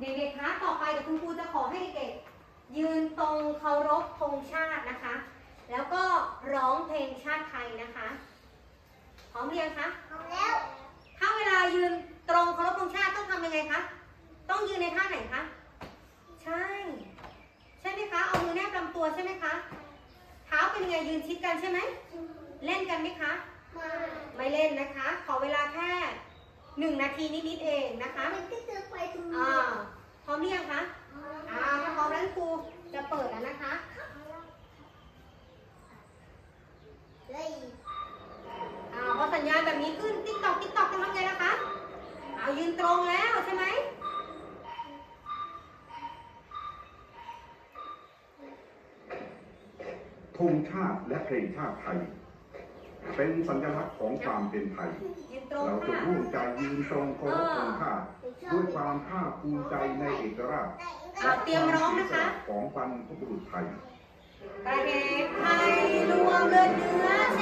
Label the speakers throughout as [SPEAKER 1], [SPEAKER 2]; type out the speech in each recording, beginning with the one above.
[SPEAKER 1] เด็กๆคะต่อไปเดี๋ยวคุณครูจะขอให้เด็กๆยืนตรงเคารพธงชาตินะคะ แล้วก็ร้องเพลงชาติไทยนะคะ พร้อมหรือยังคะ
[SPEAKER 2] พร้อมแล้ว
[SPEAKER 1] ถ้าเวลายืนตรงเคารพธงชาติต้องทำยังไงคะ ต้องยืนในท่าไหนคะ ใช่ ใช่ไหมคะ เอามือแนบลำตัวใช่ไหมคะ เท้าเป็นยังไงยืนชิดกันใช่ไหม เล่นกันไหมคะ
[SPEAKER 2] มา
[SPEAKER 1] ไม่เล่นนะคะ ขอเวลาแค่หนึ่งนาทีนิดๆเองนะคะ
[SPEAKER 2] ร้
[SPEAKER 1] อมหรือยังคะอ่าถ้าพร้อมแล้วครูจะเปิดแล้วนะคะ
[SPEAKER 2] เลย
[SPEAKER 1] อ่าพอสัญญาณแบบนี้ขึ้นติ๊กตอกติ๊กตอกจะทำไงล่ะคะ เอายืนตรงแล้วใช่ไหม
[SPEAKER 3] ธงชาติและเพลงชาติไทย เป็นสัญลักษณ์ของความเป็นไทย
[SPEAKER 1] ยืนตรง
[SPEAKER 3] เราจะ
[SPEAKER 1] ค่ะ
[SPEAKER 3] ร่วมใจยืนตรงเคารพธงชาติด้วยความภาคภูมิใจในเอกราช
[SPEAKER 1] อ่าเตรียมร้องนะคะ
[SPEAKER 3] ของบรรพบุรุษไทย
[SPEAKER 1] ประเทศไทยรวมเลือดเนื้อ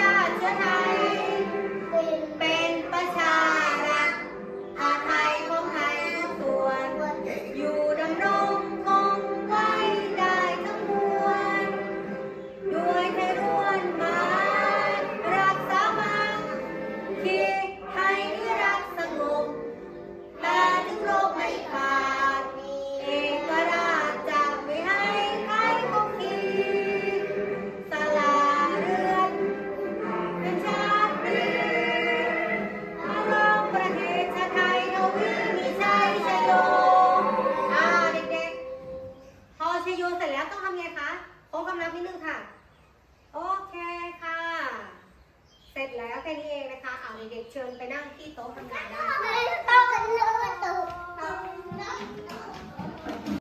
[SPEAKER 1] ก้มคำนับนิดนึงค่ะ โอเคค่ะ
[SPEAKER 2] เสร็จแล้วแค่นี้
[SPEAKER 1] เองนะคะ เอาเด็กๆเชิญไปนั่งที่โต๊ะทำงานได้